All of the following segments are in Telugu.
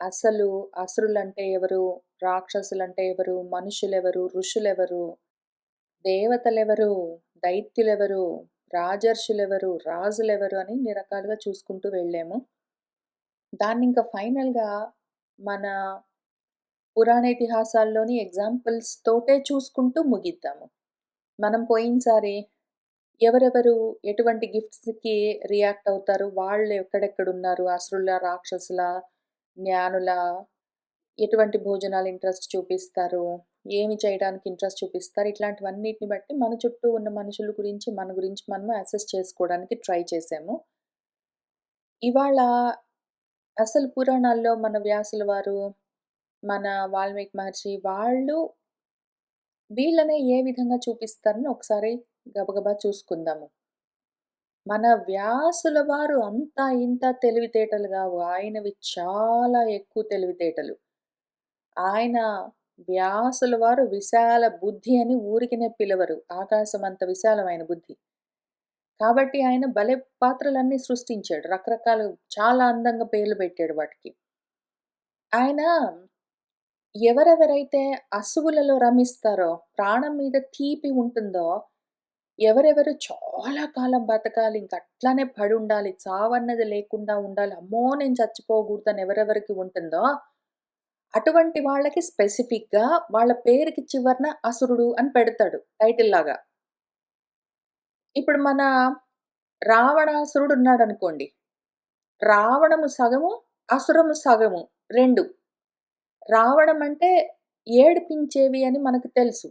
అసలు అసురులంటే ఎవరు? రాక్షసులంటే ఎవరు? మనుషులెవరు? ఋషులెవరు? దేవతలెవరు? దైత్యులెవరు? రాజర్షులెవరు? రాజులెవరు? అని ఇన్ని రకాలుగా చూసుకుంటూ వెళ్ళాము. దాన్నింక ఫైనల్‌గా మన పురాణ ఇతిహాసాల్లోని ఎగ్జాంపుల్స్ తోటే చూసుకుంటూ ముగిద్దాము. మనం పోయినసారి ఎవరెవరు ఎటువంటి గిఫ్ట్స్‌కి రియాక్ట్ అవుతారు? వాళ్ళు ఎక్కడెక్కడున్నారు? అసురుల రాక్షసులా? జ్ఞానుల ఎటువంటి భోజనాలు ఇంట్రెస్ట్ చూపిస్తారు? ఏమి చేయడానికి ఇంట్రెస్ట్ చూపిస్తారు? ఇట్లాంటివన్నిటిని బట్టి మన చుట్టూ ఉన్న మనుషుల గురించి, మన గురించి మనము అసెస్ చేసుకోవడానికి ట్రై చేసాము ఇవాళ అసలు పురాణాల్లో మన వ్యాసుల వారు, మన వాల్మీకి మహర్షి వాళ్ళు వీళ్ళనే ఏ విధంగా చూపిస్తారని ఒకసారి గబగబా చూసుకుందాము. మన వ్యాసుల వారు అంతా ఇంత తెలివితేటలు కావు ఆయనవి చాలా ఎక్కువ తెలివితేటలు. ఆయన వ్యాసుల వారు విశాల బుద్ధి అని ఊరికినే పిలవరు. ఆకాశం అంత విశాలమైన బుద్ధి. కాబట్టి ఆయన భలే పాత్రలన్నీ సృష్టించాడు. రకరకాలు చాలా అందంగా పేర్లు పెట్టాడు వాటికి. ఆయన ఎవరెవరైతే అసువులలో రమిస్తారో, ప్రాణం మీద తీపి ఉంటుందో, ఎవరెవరు చాలా కాలం బతకాలి, ఇంక అట్లానే పడి ఉండాలి చావన్నది లేకుండా ఉండాలి, అమ్మో! నేను చచ్చిపోకూడదని ఎవరెవరికి ఉంటుందో, అటువంటి వాళ్ళకి స్పెసిఫిక్‌గా వాళ్ళ పేరుకి చివరన అసురుడు అని పెడతాడు టైటిల్ లాగా ఇప్పుడు మన రావణాసురుడు ఉన్నాడు అనుకోండి రావణము సగము, అసురము సగము రెండు రావణం అంటే ఏడిపించేవి అని మనకు తెలుసు.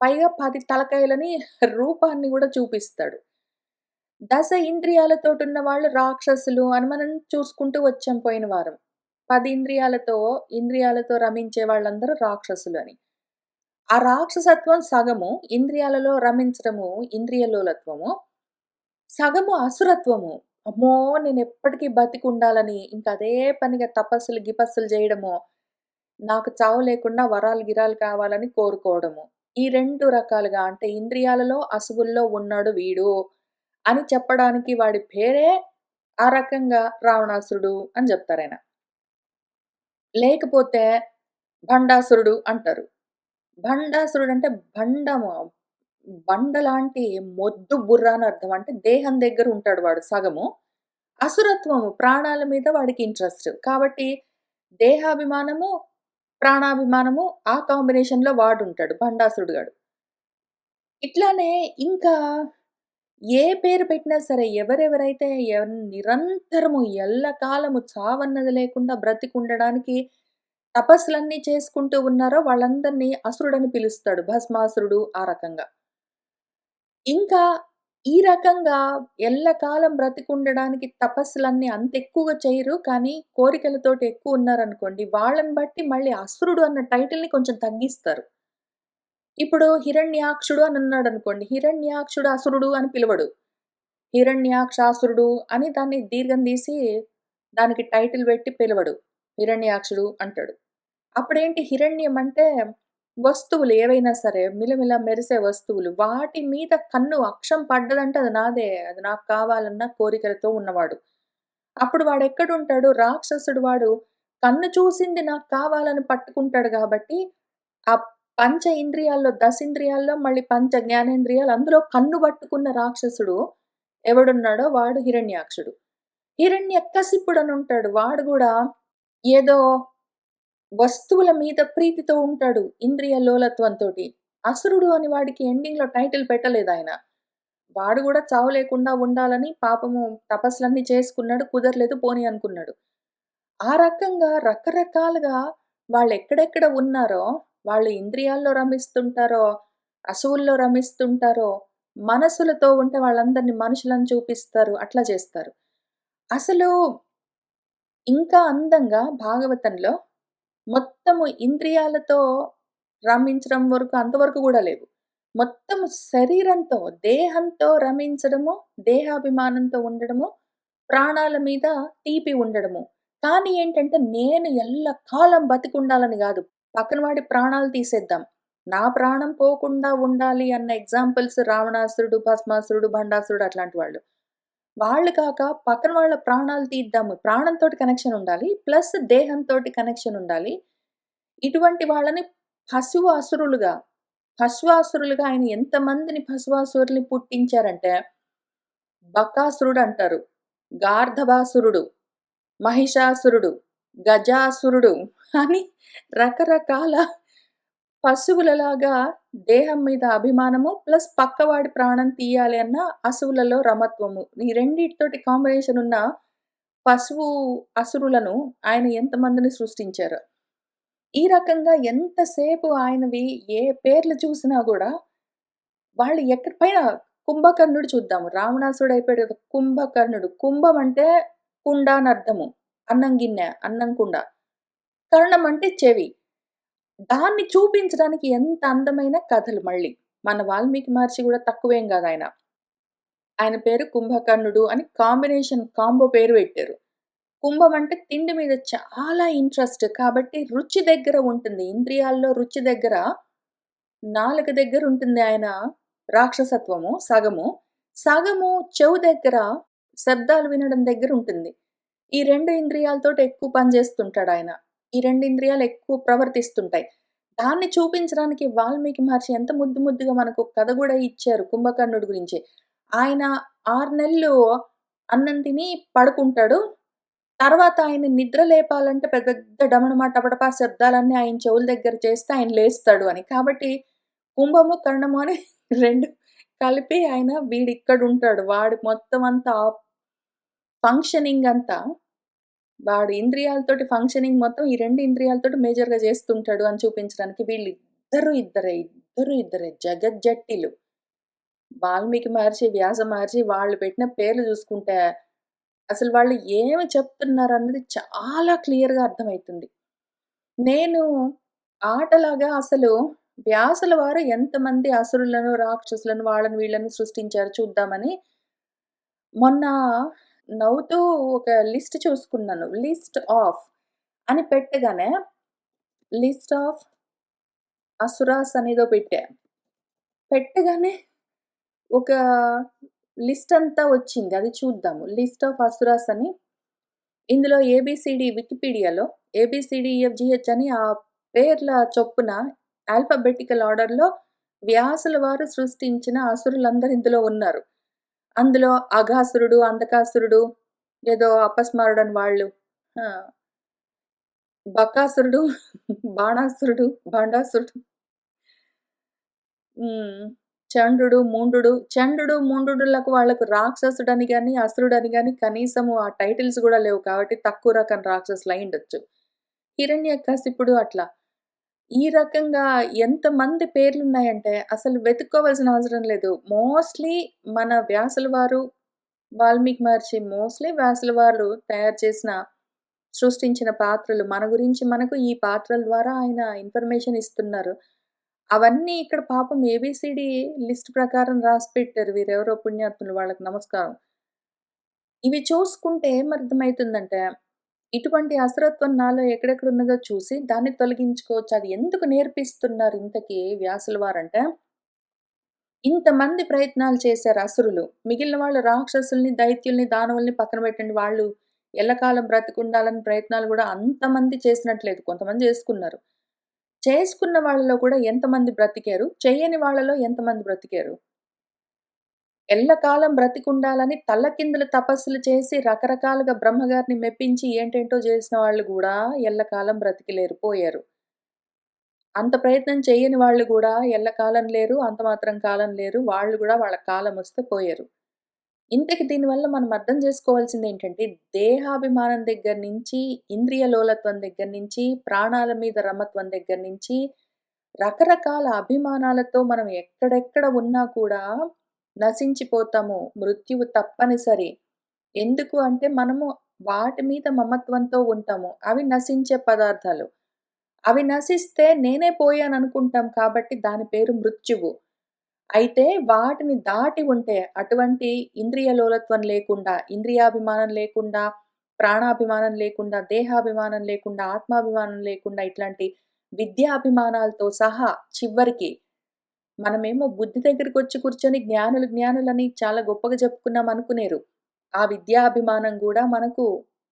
పైగా పది తలకాయలని రూపాన్ని కూడా చూపిస్తాడు. దశ ఇంద్రియాలతోటున్న వాళ్ళు రాక్షసులు అని మనం చూసుకుంటూ వచ్చాం పోయిన వారం. పది ఇంద్రియాలతో, ఇంద్రియాలతో రమించే వాళ్ళందరూ రాక్షసులు అని. ఆ రాక్షసత్వం సగము, ఇంద్రియాలలో రమించడము, ఇంద్రియ లోలత్వము. సగము అసురత్వము. అమ్మో! నేను ఎప్పటికీ బతికుండాలని ఇంకా అదే పనిగా తపస్సులు, గిపస్సులు చేయడము నాకు చావు లేకుండా వరాలు, గిరాలు కావాలని కోరుకోవడము. ఈ రెండు రకాలుగా అంటే ఇంద్రియాలలో, అసువుల్లో ఉన్నాడు వీడు అని చెప్పడానికి వాడి పేరే ఆ రకంగా రావణాసురుడు అని జెప్తారాయన. లేకపోతే భండాసురుడు అంటారు. భండాసురుడు అంటే భండము బండ లాంటి మొద్దు బుర్ర అని అర్థం. అంటే దేహం దగ్గర ఉంటాడు వాడు సగము. అసురత్వము ప్రాణాల మీద వాడికి ఇంట్రెస్ట్. కాబట్టి దేహాభిమానము, ప్రాణాభిమానము ఆ కాంబినేషన్‌లో వాడుంటాడు భండాసురుడు గాడు. ఇట్లానే ఇంకా ఏ పేరు పెట్టినా సరే ఎవరెవరైతే నిరంతరము ఎల్లకాలము చావన్నది లేకుండా బ్రతికుండడానికి తపస్సులన్నీ చేసుకుంటూ ఉన్నారో వాళ్ళందరినీ అసురుడని పిలుస్తాడు. భస్మాసురుడు ఆ రకంగా. ఇంకా ఈ రకంగా ఎల్లకాలం బ్రతికుండడానికి తపస్సులన్నీ అంత ఎక్కువగా చేయరు. కానీ కోరికలతోటి ఎక్కువ ఉన్నారనుకోండి, వాళ్ళని బట్టి మళ్ళీ అసురుడు అన్న టైటిల్‌ని కొంచెం తగ్గిస్తారు. ఇప్పుడు హిరణ్యాక్షుడు అని ఉన్నాడనుకోండి. హిరణ్యాక్షుడు అసురుడు అని పిలవడు. హిరణ్యాక్షాసురుడు అని దాన్ని దీర్ఘం తీసి దానికి టైటిల్ పెట్టి పిలవడు. హిరణ్యాక్షుడు అంటాడు. అప్పుడేంటి హిరణ్యం అంటే వస్తువులు ఏవైనా సరే మిలమిల మెరిసే వస్తువులు. వాటి మీద కన్ను అక్షం పడ్డదంటే అది నాదే. అది నాకు కావాలన్న కోరికలతో ఉన్నవాడు. అప్పుడు వాడు ఎక్కడుంటాడు రాక్షసుడు వాడు కన్ను చూసింది నాకు కావాలని పట్టుకుంటాడు కాబట్టి ఆ పంచ ఇంద్రియాల్లో, దశింద్రియాల్లో మళ్ళీ పంచ జ్ఞానేంద్రియాలు అందులో కన్ను పట్టుకున్న రాక్షసుడు ఎవడున్నాడో వాడు హిరణ్యాక్షుడు. హిరణ్యకశిపుడనుంటాడు. వాడు కూడా ఏదో వస్తువుల మీద ప్రీతితో ఉంటాడు. ఇంద్రియ లోలత్వంతో అసురుడు అని వాడికి ఎండింగ్‌లో టైటిల్ పెట్టలేదు ఆయన వాడు కూడా చావు లేకుండా ఉండాలని పాపము తపస్సులన్నీ చేసుకున్నాడు. కుదరలేదు పోని అనుకున్నాడు. ఆ రకంగా రకరకాలుగా వాళ్ళు ఎక్కడెక్కడ ఉన్నారో, వాళ్ళు ఇంద్రియాల్లో రమిస్తుంటారో, అసువుల్లో రమిస్తుంటారో, మనసులతో ఉంటే వాళ్ళందరిని మనుషులను చూపిస్తారు. అట్లా చేస్తారు. అసలు ఇంకా అందంగా భాగవతంలో మొత్తము ఇంద్రియాలతో రమించడం వరకు అంతవరకు కూడా లేవు. మొత్తము శరీరంతో, దేహంతో రమించడము, దేహాభిమానంతో ఉండడము, ప్రాణాల మీద తీపి ఉండడము. కానీ ఏంటంటే నేను ఎల్లకాలం బతికుండాలని కాదు పక్కన వాడి ప్రాణాలు తీసేద్దాం. నా ప్రాణం పోకుండా ఉండాలి అన్న ఎగ్జాంపుల్స్ రావణాసురుడు, భస్మాసురుడు, భండాసురుడు అట్లాంటి వాళ్ళు. వాళ్ళు కాక పక్కన వాళ్ళ ప్రాణాలు తీద్దాము. ప్రాణంతోటి కనెక్షన్ ఉండాలి. ప్లస్ దేహంతోటి కనెక్షన్ ఉండాలి. ఇటువంటి వాళ్ళని పశువు అసురులుగా, పశువాసురులుగా ఆయన ఎంతమందిని పశువాసురుల్ని పుట్టించారంటే బకాసురుడు అంటారు. గార్ధబాసురుడు, మహిషాసురుడు, గజాసురుడు అని రకరకాల పశువులలాగా దేహం మీద అభిమానము ప్లస్ పక్కవాడి ప్రాణం తీయాలి అన్న అసువులలో రమత్వము. ఈ రెండిటితోటి కాంబినేషన్ ఉన్న పశువు అసురులను ఆయన ఎంతమందిని సృష్టించారు ఈ రకంగా ఎంతసేపు ఆయనవి ఏ పేర్లు చూసినా కూడా వాళ్ళు ఎక్కడ పైన కుంభకర్ణుడు చూద్దాము. రావణాసుడు అయిపోయాడు కదా! కుంభకర్ణుడు. కుంభం అంటే కుండ అని అర్థము. అన్నం గిన్నె, అన్నం కుండ. కర్ణం అంటే చెవి. దాన్ని చూపించడానికి ఎంత అందమైన కథలు మళ్ళీ. మన వాల్మీకి మహర్షి కూడా తక్కువేం కాదు ఆయన ఆయన పేరు కుంభకర్ణుడు అని కాంబినేషన్ కాంబో పేరు పెట్టారు. కుంభం అంటే తిండి మీద చాలా ఇంట్రెస్ట్ కాబట్టి రుచి దగ్గర ఉంటుంది. ఇంద్రియాల్లో రుచి దగ్గర నాలుక దగ్గర ఉంటుంది ఆయన రాక్షసత్వము సగము. సగము చెవు దగ్గర శబ్దాలు వినడం దగ్గర ఉంటుంది. ఈ రెండు ఇంద్రియాలతో ఎక్కువ పని చేస్తుంటాడాయన. ఈ రెండు ఇంద్రియాలు ఎక్కువ ప్రవర్తిస్తుంటాయి. దాన్ని చూపించడానికి వాల్మీకి మహర్షి ఎంత ముద్దు ముద్దుగా మనకు కథ కూడా ఇచ్చారు కుంభకర్ణుడి గురించి. ఆయన ఆరు నెలలు అన్నం తిని పడుకుంటాడు. తర్వాత ఆయన నిద్ర లేపాలంటే పెద్ద పెద్ద డమడమా టపటపా శబ్దాలన్నీ ఆయన చెవుల దగ్గర చేస్తే ఆయన లేస్తాడు అని. కాబట్టి కుంభము, కర్ణము అని రెండు కలిపి ఆయన వీడిక్కడుంటాడు. వాడు మొత్తం అంతా ఫంక్షనింగ్ అంతా వాడు ఇంద్రియాలతోటి ఫంక్షనింగ్ మొత్తం ఈ రెండు ఇంద్రియాలతోటి మేజర్‌గా చేస్తుంటాడు అని చూపించడానికి వీళ్ళు ఇద్దరు ఇద్దరే, ఇద్దరు ఇద్దరే జగజ్జట్టిలు. వాల్మీకి మహర్షి, వ్యాస మహర్షి వాళ్ళు పెట్టిన పేర్లు చూసుకుంటే అసలు వాళ్ళు ఏమి చెప్తున్నారన్నది చాలా క్లియర్‌గా అర్థమవుతుంది నేను ఆటలాగా అసలు వ్యాసుల వారు ఎంతమంది అసురులను, రాక్షసులను వాళ్ళని వీళ్ళని సృష్టించారు చూద్దామని మొన్న నవ్వుతూ ఒక లిస్ట్ చూసుకున్నాను. లిస్ట్ ఆఫ్ అని పెట్టగానే లిస్ట్ ఆఫ్ అసురాస్ అనేదో పెట్టా. పెట్టగానే ఒక లిస్ట్ అంతా వచ్చింది. అది చూద్దాము. లిస్ట్ ఆఫ్ అసురాస్ అని ఇందులో ఏబీసీడీ వికీపీడియాలో ఏబిసిడిఎఫ్జిహెచ్ అని ఆ పేర్ల చొప్పున ఆల్ఫాబెటికల్ ఆర్డర్‌లో వ్యాసుల వారు సృష్టించిన అసురులందరూ ఇందులో ఉన్నారు. అందులో అఘాసురుడు, అంధకాసురుడు, ఏదో అపస్మారుడని వాళ్ళు. బకాసురుడు, బాణాసురుడు, భండాసురుడు. చండ్రుడు చండుడు, ముండుడు. చండుడు, ముండుడులకు వాళ్ళకు రాక్షసుడని గాని, అసురుడని కానీ కనీసము ఆ టైటిల్స్ కూడా లేవు కాబట్టి తక్కువ రకం రాక్షసులు అయ్యుండొచ్చు. హిరణ్యకశిపుడు అట్లా. ఈ రకంగా ఎంతమంది పేర్లున్నాయంటే అసలు వెతుక్కోవాల్సిన అవసరం లేదు. మోస్ట్‌లీ మన వ్యాసుల వారు, వాల్మీకి మహర్షి మోస్ట్‌లీ వ్యాసుల వారు తయారు చేసిన, సృష్టించిన పాత్రలు మన గురించి మనకు ఈ పాత్రల ద్వారా ఆయన ఇన్ఫర్మేషన్ ఇస్తున్నారు. అవన్నీ ఇక్కడ పాపం ఏబిసిడి లిస్ట్ ప్రకారం రాసి పెట్టారు వీరెవరో పుణ్యాత్ములు వాళ్ళకి నమస్కారం. ఇవి చూసుకుంటే ఏమర్థమైతుందంటే, ఇటువంటి అసరత్వం నాలో ఎక్కడెక్కడ ఉన్నదో చూసి దాన్ని తొలగించుకోవచ్చు. అది ఎందుకు నేర్పిస్తున్నారు ఇంతకీ వ్యాసుల వారంటే ఇంతమంది ప్రయత్నాలు చేశారు అసురులు. మిగిలిన వాళ్ళు రాక్షసుల్ని, దైత్యుల్ని, దానవుల్ని పక్కన పెట్టండి. వాళ్ళు ఎల్లకాలం బ్రతికుండాలని ప్రయత్నాలు కూడా అంతమంది చేసినట్లేదు. కొంతమంది చేసుకున్నారు. చేసుకున్న వాళ్ళలో కూడా ఎంతమంది బ్రతికారు? చేయని వాళ్ళలో ఎంతమంది బ్రతికారు? ఎల్లకాలం బ్రతికుండాలని తల్లకిందులు తపస్సులు చేసి రకరకాలుగా బ్రహ్మగారిని మెప్పించి ఏంటేంటో చేసిన వాళ్ళు కూడా ఎల్లకాలం బ్రతికిలేరు పోయారు. అంత ప్రయత్నం చేయని వాళ్ళు కూడా ఎల్లకాలం లేరు. అంత మాత్రం కాలం లేరు. వాళ్ళు కూడా వాళ్ళ కాలం వస్తే పోయారు. ఇంతకి దీనివల్ల మనం అర్థం చేసుకోవాల్సింది ఏంటంటే దేహాభిమానం దగ్గర నుంచి, ఇంద్రియ లోలత్వం దగ్గర నుంచి, ప్రాణాల మీద రమత్వం దగ్గర నుంచి, రకరకాల అభిమానాలతో మనం ఎక్కడెక్కడ ఉన్నా కూడా నశించిపోతాము. మృత్యువు తప్పనిసరి. ఎందుకు అంటే మనము వాటి మీద మమత్వంతో ఉంటాము. అవి నశించే పదార్థాలు. అవి నశిస్తే నేనే పోయాను అనుకుంటాం కాబట్టి దాని పేరు మృత్యువు. అయితే వాటిని దాటి ఉంటే అటువంటి ఇంద్రియ లోలత్వం లేకుండా, ఇంద్రియాభిమానం లేకుండా, ప్రాణాభిమానం లేకుండా, దేహాభిమానం లేకుండా, ఆత్మాభిమానం లేకుండా ఇట్లాంటి విద్యాభిమానాలతో సహా చివరికి మనమేమో బుద్ధి దగ్గరికి వచ్చి కూర్చొని జ్ఞానులు జ్ఞానులని చాలా గొప్పగా చెప్పుకున్నాం అనుకునేరు. ఆ విద్యాభిమానం కూడా మనకు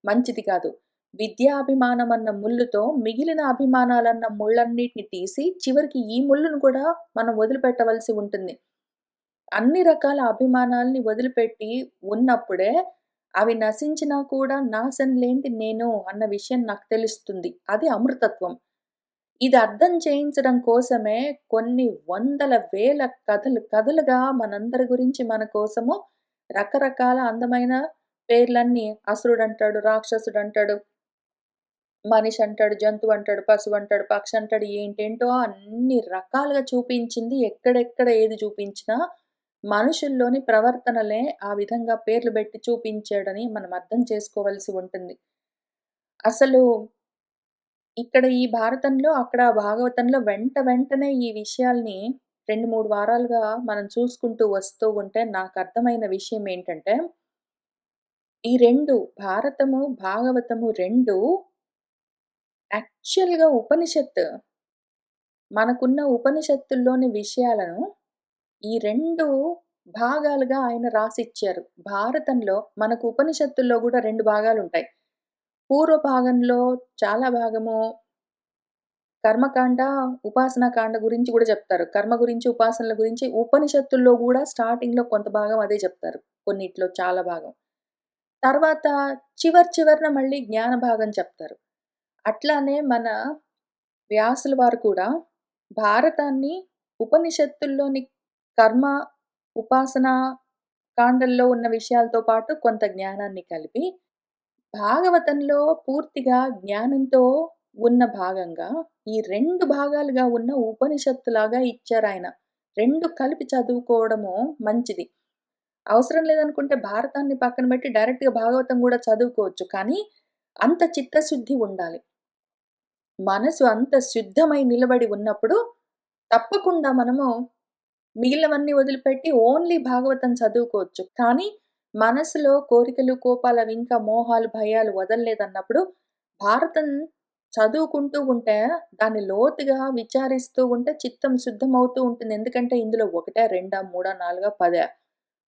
మంచిది కాదు. విద్యాభిమానం అన్న ముల్లుతో మిగిలిన అభిమానాలన్న ముళ్ళన్నిటిని తీసి చివరికి ఈ ముల్లును కూడా మనం వదిలిపెట్టవలసి ఉంటుంది. అన్ని రకాల అభిమానాల్ని వదిలిపెట్టి ఉన్నప్పుడే అవి నశించినా కూడా నాశనం లేనిది నేను అన్న విషయం నాకు తెలుస్తుంది. అది అమృతత్వం. ఇది అర్థం చేయించడం కోసమే కొన్ని వందల, వేల కథలు కథలుగా మనందరి గురించి మన కోసము రకరకాల అందమైన పేర్లన్నీ అశురుడు అంటాడు రాక్షసుడు అంటాడు మనిషి అంటాడు జంతువు అంటాడు పశువు అంటాడు పక్షి అంటాడు ఏంటేంటో అన్ని రకాలుగా చూపించింది. ఎక్కడెక్కడ ఏది చూపించినా మనుషుల్లోని ప్రవర్తనలే ఆ విధంగా పేర్లు పెట్టి చూపించాడని మనం అర్థం చేసుకోవలసి ఉంటుంది. అసలు ఇక్కడ ఈ భారతంలో, అక్కడ భాగవతంలో వెంట వెంటనే ఈ విషయాల్ని 2, 3 వారాలుగా మనం చూసుకుంటూ వస్తూ ఉంటే నాకు అర్థమైన విషయం ఏంటంటే ఈ రెండు భారతము, భాగవతము రెండు యాక్చువల్‌గా ఉపనిషత్ మనకున్న ఉపనిషత్తుల్లోని విషయాలను ఈ రెండు భాగాలుగా ఆయన రాసిచ్చారు. భారతంలో మనకు ఉపనిషత్తుల్లో గూడా 2 భాగాలుంటాయి. పూర్వ భాగంలో చాలా భాగము కర్మకాండ, ఉపాసనాకాండ గురించి కూడా చెప్తారు. కర్మ గురించి, ఉపాసనల గురించి ఉపనిషత్తుల్లో కూడా స్టార్టింగ్‌లో కొంత భాగం అదే చెప్తారు. కొన్నిట్లో చాలా భాగం. తర్వాత చివరి చివరన మళ్ళీ జ్ఞాన భాగం చెప్తారు. అట్లానే మన వ్యాసుల వారు కూడా భారతాన్ని ఉపనిషత్తుల్లోని కర్మ, ఉపాసన కాండల్లో ఉన్న విషయాలతో పాటు కొంత జ్ఞానాన్ని కలిపి, భాగవతంలో పూర్తిగా జ్ఞానంతో ఉన్న భాగంగా ఈ రెండు భాగాలుగా ఉన్న ఉపనిషత్తులాగా ఇచ్చారాయన. రెండు కలిపి చదువుకోవడము మంచిది. అవసరం లేదనుకుంటే భారతాన్ని పక్కన పెట్టి డైరెక్ట్‌గా భాగవతం కూడా చదువుకోవచ్చు. కానీ అంత చిత్తశుద్ధి ఉండాలి. మనసు అంత శుద్ధమై నిలబడి ఉన్నప్పుడు తప్పకుండా మనము మిగిలినవన్నీ వదిలిపెట్టి ఓన్లీ భాగవతం చదువుకోవచ్చు. కానీ మనసులో కోరికలు, కోపాలు ఇంకా మోహాలు, భయాలు వదలలేదన్నప్పుడు భారతం చదువుకుంటూ ఉంటే దాన్ని లోతుగా విచారిస్తూ ఉంటే చిత్తం శుద్ధమవుతూ ఉంటుంది. ఎందుకంటే ఇందులో ఒకటే రెండా, మూడా, నాలుగా, పదే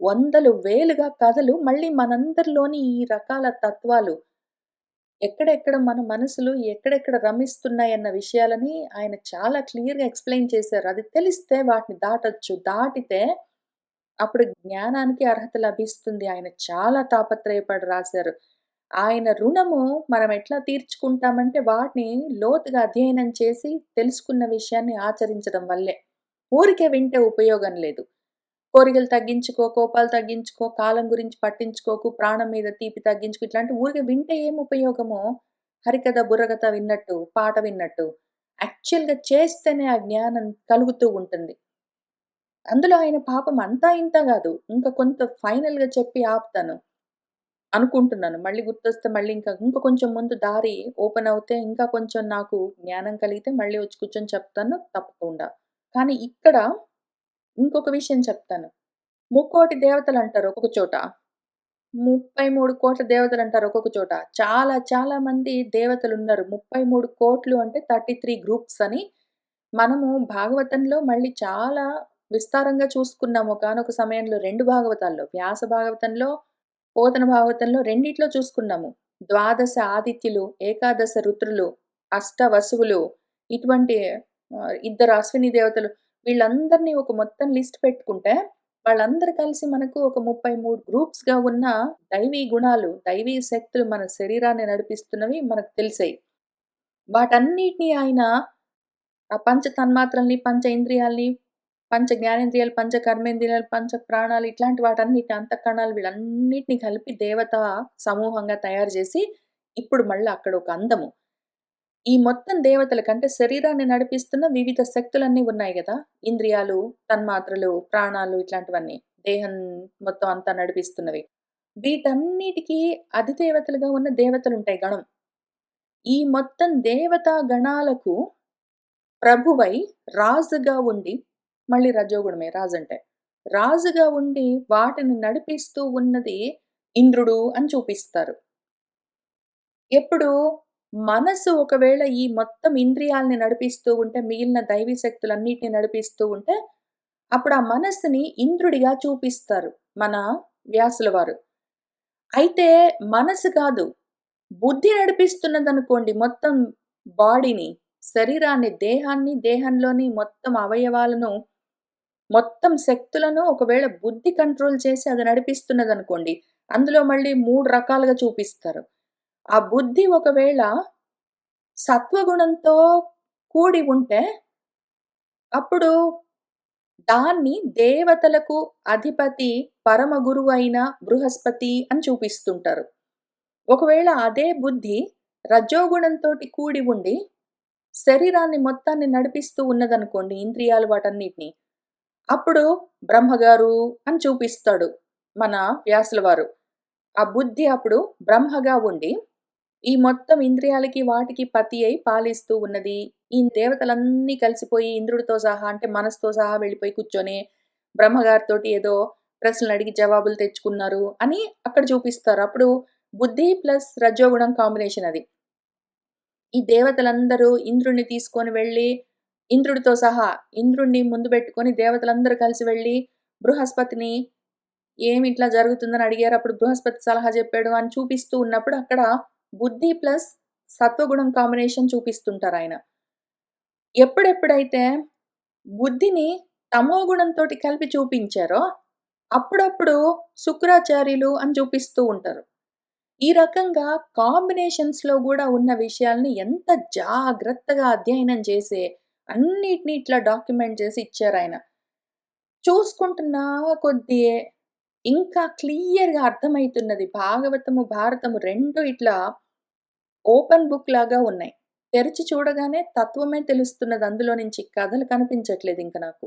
వందలు, వేలుగా కథలు మళ్ళీ మనందరిలోని ఈ రకాల తత్వాలు ఎక్కడెక్కడ మన మనసులు ఎక్కడెక్కడ రమిస్తున్నాయన్న విషయాలని ఆయన చాలా క్లియర్‌గా ఎక్స్‌ప్లెయిన్ చేశారు. అది తెలిస్తే వాటిని దాటొచ్చు. దాటితే అప్పుడు జ్ఞానానికి అర్హత లభిస్తుంది. ఆయన చాలా తాపత్రయపడి రాశారు. ఆయన రుణము మనం ఎట్లా తీర్చుకుంటామంటే వాటిని లోతుగా అధ్యయనం చేసి తెలుసుకున్న విషయాన్ని ఆచరించడం వల్లే. ఊరికే వింటే ఉపయోగం లేదు. కోరికలు తగ్గించుకో, కోపాలు తగ్గించుకో, కాలం గురించి పట్టించుకోకు, ప్రాణం మీద తీపి తగ్గించుకో ఇట్లాంటి ఊరికే వింటే ఏం ఉపయోగము? హరికథ, బుర్రకథ విన్నట్టు, పాట విన్నట్టు. యాక్చువల్‌గా చేస్తేనే ఆ జ్ఞానం కలుగుతూ ఉంటుంది. అందులో ఆయన పాపం అంతా ఇంత కాదు ఇంకా కొంత ఫైనల్‌గా చెప్పి ఆపుతాను. అనుకుంటున్నాను. మళ్ళీ గుర్తొస్తే మళ్ళీ ఇంకా ఇంకా కొంచెం ముందు దారి ఓపెన్ అవుతే ఇంకా కొంచెం నాకు జ్ఞానం కలిగితే మళ్ళీ వచ్చి కూర్చొని చెప్తాను తప్పకుండా. కానీ ఇక్కడ ఇంకొక విషయం చెప్తాను. ముక్కోటి దేవతలు అంటారు ఒక్కొక్క చోట. ముప్పై మూడు కోట్ల దేవతలు అంటారు ఒక్కొక్క చోట. చాలా చాలా మంది దేవతలు ఉన్నారు ముప్పై మూడు కోట్లు అంటే 33 గ్రూప్స్ అని మనము భాగవతంలో మళ్ళీ చాలా విస్తారంగా చూసుకున్నాము కానొక సమయంలో రెండు భాగవతాల్లో. వ్యాస భాగవతంలో, పోతన భాగవతంలో రెండిట్లో చూసుకున్నాము. ద్వాదశ ఆదిత్యులు, ఏకాదశ రుద్రులు, అష్ట వసువులు ఇటువంటి ఇద్దరు అశ్విని దేవతలు వీళ్ళందరిని ఒక మొత్తం లిస్ట్ పెట్టుకుంటే వాళ్ళందరూ కలిసి మనకు ఒక 33 గ్రూప్స్‌గా ఉన్న దైవీ గుణాలు, దైవీ శక్తులు మన శరీరాన్ని నడిపిస్తున్నవి మనకు తెలిసాయి. వాటన్నిటినీ ఆయన ఆ పంచ తన్మాత్రల్ని, పంచ ఇంద్రియాల్ని, పంచ జ్ఞానేంద్రియాలు, పంచ కర్మేంద్రియాలు, పంచ ప్రాణాలు ఇట్లాంటి వాటన్నిటిని అంతఃకరణాలు వీళ్ళన్నిటిని కలిపి దేవత సమూహంగా తయారు చేసి ఇప్పుడు మళ్ళీ అక్కడ ఒక అందము. ఈ మొత్తం దేవతల కంటే శరీరాన్ని నడిపిస్తున్న వివిధ శక్తులన్నీ ఉన్నాయి కదా ఇంద్రియాలు, తన్మాత్రలు, ప్రాణాలు ఇట్లాంటివన్నీ. దేహం మొత్తం అంతా నడిపిస్తున్నవి. వీటన్నిటికీ అధిదేవతలుగా ఉన్న దేవతలు ఉంటాయి గణం. ఈ మొత్తం దేవతా గణాలకు ప్రభువై రాజుగా ఉండి మళ్ళీ రజోగుణమే రాజంటే. రాజుగా ఉండి వాటిని నడిపిస్తూ ఉన్నది ఇంద్రుడు అని చూపిస్తారు. ఎప్పుడు మనసు ఒకవేళ ఈ మొత్తం ఇంద్రియాల్ని నడిపిస్తూ ఉంటే, మిగిలిన దైవీ శక్తులన్నిటిని నడిపిస్తూ ఉంటే, అప్పుడు ఆ మనస్సుని ఇంద్రుడిగా చూపిస్తారు మన వ్యాసుల వారు. అయితే మనసు కాదు. బుద్ధి నడిపిస్తున్నదనుకోండి మొత్తం బాడీని, శరీరాన్ని, దేహాన్ని, దేహంలోని మొత్తం అవయవాలను, మొత్తం శక్తులను ఒకవేళ బుద్ధి కంట్రోల్ చేసి అది నడిపిస్తున్నదనుకోండి. అందులో మళ్ళీ మూడు రకాలుగా చూపిస్తారు. ఆ బుద్ధి ఒకవేళ సత్వగుణంతో కూడి ఉంటే అప్పుడు దాన్ని దేవతలకు అధిపతి పరమ గురువైన బృహస్పతి అని చూపిస్తుంటారు. ఒకవేళ అదే బుద్ధి రజోగుణంతోటి కూడి ఉండి, శరీరాన్ని మొత్తాన్ని నడిపిస్తూ ఉన్నదనుకోండి ఇంద్రియాలు వాటన్నిటిని. అప్పుడు బ్రహ్మగారు అని చూపిస్తాడు మన వ్యాసుల వారు. ఆ బుద్ధి అప్పుడు బ్రహ్మగా ఉండి, ఈ మొత్తం ఇంద్రియాలకి వాటికి పతి అయి పాలిస్తూ ఉన్నది. ఈ దేవతలన్నీ కలిసిపోయి ఇంద్రుడితో సహా అంటే మనసుతో సహా వెళ్ళిపోయి కూర్చొని బ్రహ్మగారితోటి ఏదో ప్రశ్నలు అడిగి జవాబులు తెచ్చుకున్నారు అని అక్కడ చూపిస్తారు. అప్పుడు బుద్ధి ప్లస్ రజోగుణం కాంబినేషన్ అది. ఈ దేవతలందరూ ఇంద్రుడిని తీసుకొని వెళ్ళి ఇంద్రుడితో సహా ఇంద్రుడిని ముందు పెట్టుకొని దేవతలందరూ కలిసి వెళ్ళి బృహస్పతిని ఏమి ఇట్లా జరుగుతుందని అడిగారు. అప్పుడు బృహస్పతి సలహా చెప్పాడు అని చూపిస్తూ ఉన్నప్పుడు అక్కడ బుద్ధి ప్లస్ సత్వగుణం కాంబినేషన్ చూపిస్తుంటారు ఆయన ఎప్పుడెప్పుడైతే బుద్ధిని తమో గుణంతో కలిపి చూపించారో, అప్పుడప్పుడు శుక్రాచార్యులు అని చూపిస్తూ ఉంటారు. ఈ రకంగా కాంబినేషన్స్‌లో కూడా ఉన్న విషయాల్ని ఎంత జాగ్రత్తగా అధ్యయనం చేసే అన్నిటిని ఇట్లా డాక్యుమెంట్ చేసి ఇచ్చారు ఆయన చూసుకుంటున్నా కొద్దీ ఇంకా క్లియర్‌గా అర్థమవుతున్నది భాగవతము, భారతము రెండు ఇట్లా ఓపెన్ బుక్ లాగా ఉన్నాయి. తెరిచి చూడగానే తత్వమే తెలుస్తున్నది అందులో నుంచి. కథలు కనిపించట్లేదు ఇంక నాకు.